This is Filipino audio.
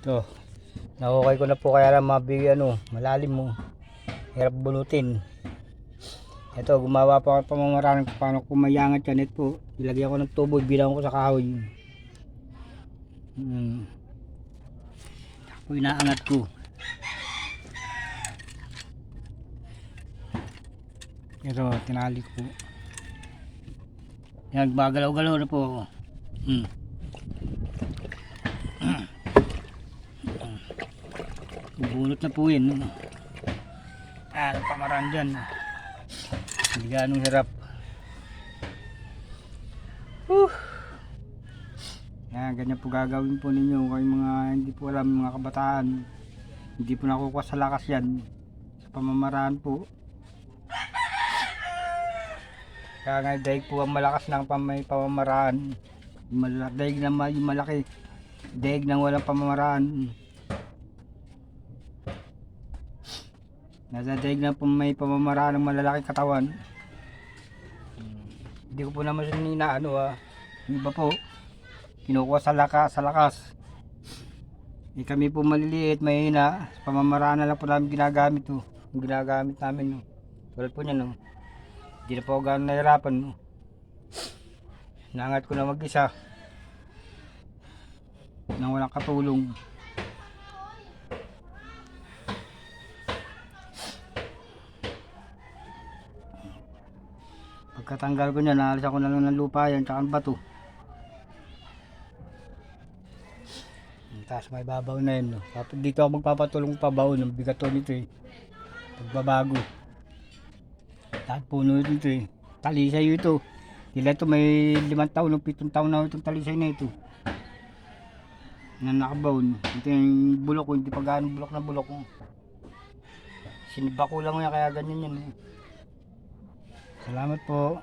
Ito. Nakukay ko na po kaya lang mabi ano, malalim mo. Hirap bunutin. Ito, gumawa pa ako pamamaraan kung paano kumayangat yan. Ito po, ilagyan ko ng tubo, bilang ko sa kahoy. Hmm. Ako inaangat ko. Ito, tinali ko. Yan, bagalaw-galaw na po ako. Hmm. Bubunot na po yun. Ah, ang pamaraan dyan. Hindi ganong hirap. Whew. Yan, ganyan po gagawin po ninyo kay mga hindi po alam mga kabataan. Hindi po nakukuha sa lakas yan. Sa pamamaraan po. Kaya nga daig po ang malakas ng pamay pamamaraan. Mala- Daig na ma- yung malaki. Daig ng walang pamamaraan. Nasa daig na po may pamamaraan ng malalaking katawan. Hindi ko po naman sinina ano ah. Yung iba po. Kinukuha sa lakas, sa lakas. Eh, kami po maliliit, mahina. Pamamaraan na lang po namin ginagamit to. Yung ginagamit namin no. Tulad po niya no. Hindi na po ako gano'n nahirapan no. Nangat ko na mag-isa. Nang walang katulong. Pagkatanggal ko niya, naalis ako na lang ng lupa yan, tsaka ang bato. Tapos may babaw na yun. No? Tapos dito ako magpapatulong pabaw ng bigat to nito eh. Pagbabago. Lahat puno ito eh. Talisay ito. Sila ito may limang taon, o pitong taon na itong talisay na ito. Na nakabaon. Ito yung bulok ko, hindi pa gaano bulok na bulok ko. Siniba ko lang yan, kaya ganyan yan eh. Salamat po.